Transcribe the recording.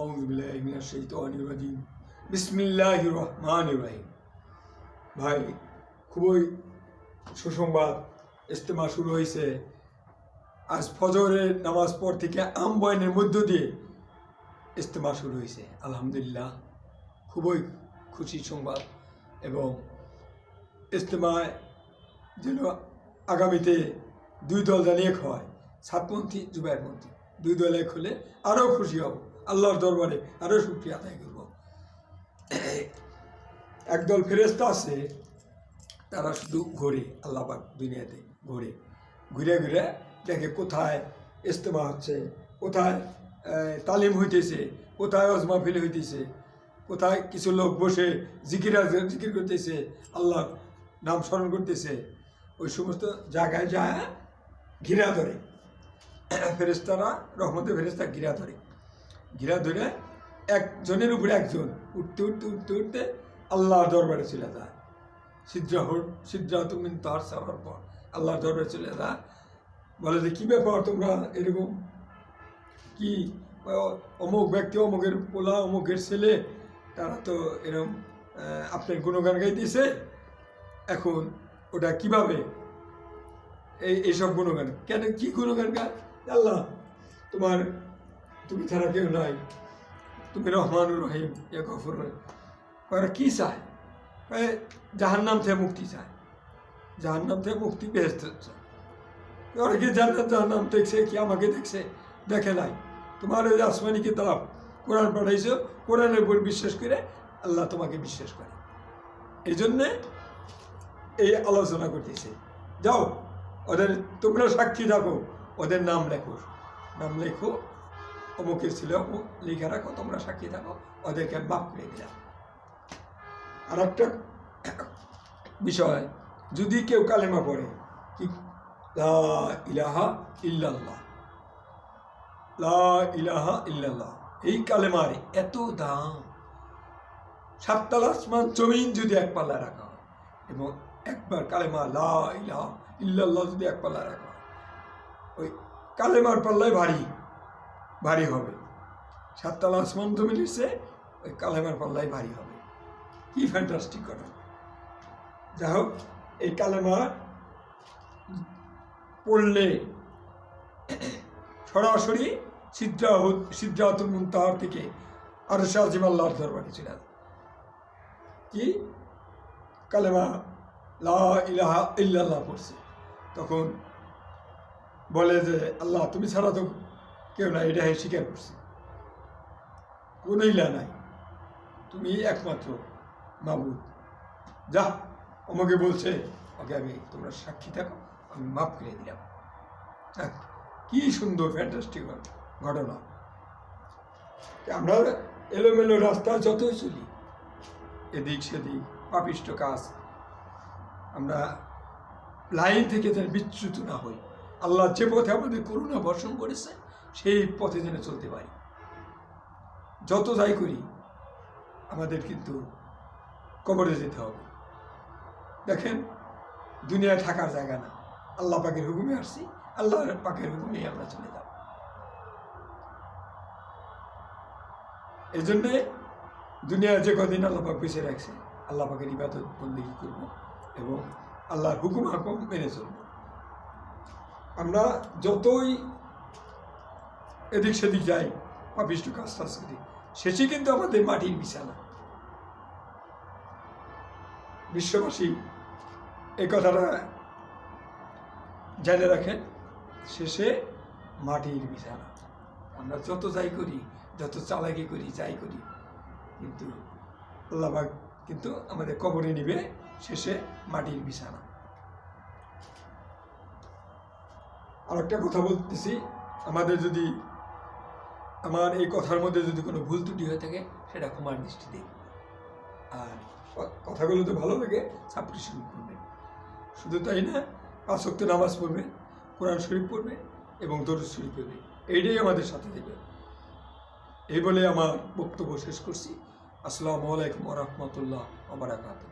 অমিবিল্লাহিম বিসমিল্লাহ রহমান ইব্রাহিম ভাই, খুবই সুসংবাদ। ইস্তেমা শুরু হয়েছে আজ ফজরের নামাজ পর থেকে আম্বয়নের মধ্য দিয়ে ইস্তেমা শুরু হয়েছে আলহামদুলিল্লাহ, খুবই খুশি সংবাদ এবং ইস্তেমায় যেন আগামীতে দুই দল জানিয়ে হয় সাতপন্থী, জুবাইরপন্থী। দুই দল এক হলে আরও খুশি হব। আল্লাহর দরবারে আরও শুক্রিয়া আদায় করব। একদল ফেরেস্তা আছে, তারা শুধু ঘোরে, আল্লাহ পাক দুনিয়াতে ঘোরে। ঘুরে ঘুরে দেখে কোথায় ইস্তেমা হচ্ছে, কোথায় তালিম হইতেছে, কোথায় অজমা ফেলে হইতেছে, কোথায় কিছু লোক বসে জিকিরা জিকির করতেছে, আল্লাহর নাম স্মরণ করতেছে, ওই সমস্ত জায়গায় যায়, ঘিরা ধরে। ফেরেস্তারা রহমতে ফেরেস্তা ঘিরা ধরে। ঘিরা ধরে একজনের উপরে একজন। উঠতে উঠতে উঠতে উঠতে আল্লাহর দরবারে চলে যায়। সিদ্রা সিদ্রা তুমি তার সাবার পর আল্লাহর দরবারে চলে যায়। বলে যে, কী ব্যাপার তোমরা এরকম? কি? অমুক ব্যক্তি, অমুকের পোলা, অমুকের ছেলে, তারা তো এরকম আপনার গুণগান গাইতেছে? এখন ওটা কীভাবে? এই, এইসব গুণগান, কেন কি গুণগান গায়? আল্লাহ, তোমার তুমি ছাড়া কেউ নাই। তুমি রহমানুর রহিম, এ গফর রহিম। ওরা কী চায়? জাহার নাম থেকে মুক্তি চায়। জাহার নাম থেকে মুক্তি চায়। ওরা কি জাহার নাম দেখছে, কি আমাকে দেখছে? দেখে নাই। তোমার ওই আসমানি কিতাব কোরআন পাঠাইছো, কোরআনের উপর বিশ্বাস করে আল্লাহ তোমাকে বিশ্বাস করে। এই জন্যে এই আলোচনা করতেছে। যাও, ওদের তোমরা সাক্ষী থাকো, ওদের নাম লেখো। নাম লেখো অমুকের ছিল লিখে রাখো তোমরা সাক্ষী থাকো, ওদেরকে মাফ করে দিলাম। আর একটা বিষয়, যদি কেউ কালেমা পড়ে, কি? লা ইলাহা ইল্লাল্লাহ। লা ইলাহা ইল্লাল্লাহ। এই কালেমার এত দাম। সাততাল আসমান জমিন যদি এক পাল্লা রাখা হয়, এবং একবার কালেমা লা ইলাহা ইল্লাল্লাহ যদি এক পাল্লা রাখা হয়, ওই কালেমার পাল্লায় ভারী ভারী হবে। সাততলা আসমান জমিন এসে ওই কালেমার পাল্লায় ভারী হবে। কি ফ্যান্টাস্টিক কথা। যাই হোক, এই কালেমা পড়লে সরাসরি সিদ্ধা সিদ্ধাতুল মুন্তাহার থেকে আর শাহজিম আল্লাহর দরবারে ছিলেন কি? কালেমা লা ইলাহা ইল্লাল্লাহ পড়ছে। তখন বলে যে, আল্লাহ, তুমি ছাড়া তো কেউ না, এটা হে স্বীকার করছে। কোনো ইলা নাই। তুমি একমাত্র মাবুদ। যা, আমাকে বলছে ওকে আমি তোমরা সাক্ষী থাকো, আমি মাফ করে দিলাম। কি সুন্দর ফ্যান্টাস্টিক ঘটনা। আমরা এলোমেলো রাস্তা যতই চলি, এদিক সেদিক, পাপিষ্ট কাজ, আমরা লাইন থেকে যেন বিচ্যুত না হই। আল্লাহ যে পথে আমাদের করুণা বর্ষণ করেছে সেই পথে যেন চলতে পারি। যত যাই করি, আমাদের কিন্তু কবরে যেতে হবে। দেখেন, দুনিয়ায় থাকার জায়গা না। আল্লাহ পাকের হুকুমে আসছি, আল্লাহ পাকের হুকুমেই আমরা চলে যাব। এই জন্যে দুনিয়ার যে কদিন আল্লাহ পাক বেঁচে রাখছে, আল্লাহ পাকের ইবাদত বন্দি করব এবং আল্লাহর হুকুম হাকুম মেনে চলব। আমরা যতই এদিক সেদিক যাই পাপিষ্ট কাজ টাজ করি শেষে কিন্তু আমাদের মাটির বিছানা। বিশ্ববাসী, এই কথাটা জেনে রাখেন, শেষে মাটির বিছানা। আমরা যত যাই করি, যত চালাকি করি, যাই করি, কিন্তু আল্লাহবাক কিন্তু আমাদের কবরে নিবে, শেষে মাটির বিছানা। আর একটা কথা বলতেছি, আমাদের যদি আমার এই কথার মধ্যে যদি কোনো ভুল ত্রুটি হয়ে থাকে, সেটা ক্ষমার দৃষ্টিতে। আর কথাগুলো তো ভালো লাগে সাবস্ক্রিপশন করবেন শুধু তাই না, পাঁচ ওয়াক্ত নামাজ পড়বেন কোরআন শরীফ পড়বেন এবং দরুদ শরীফ পড়বেন এইটাই আমাদের সাথে দেবে এই বলে আমার বক্তব্য শেষ করছি। আসসালামু আলাইকুম রহমতুল্লাহ আবরাকাত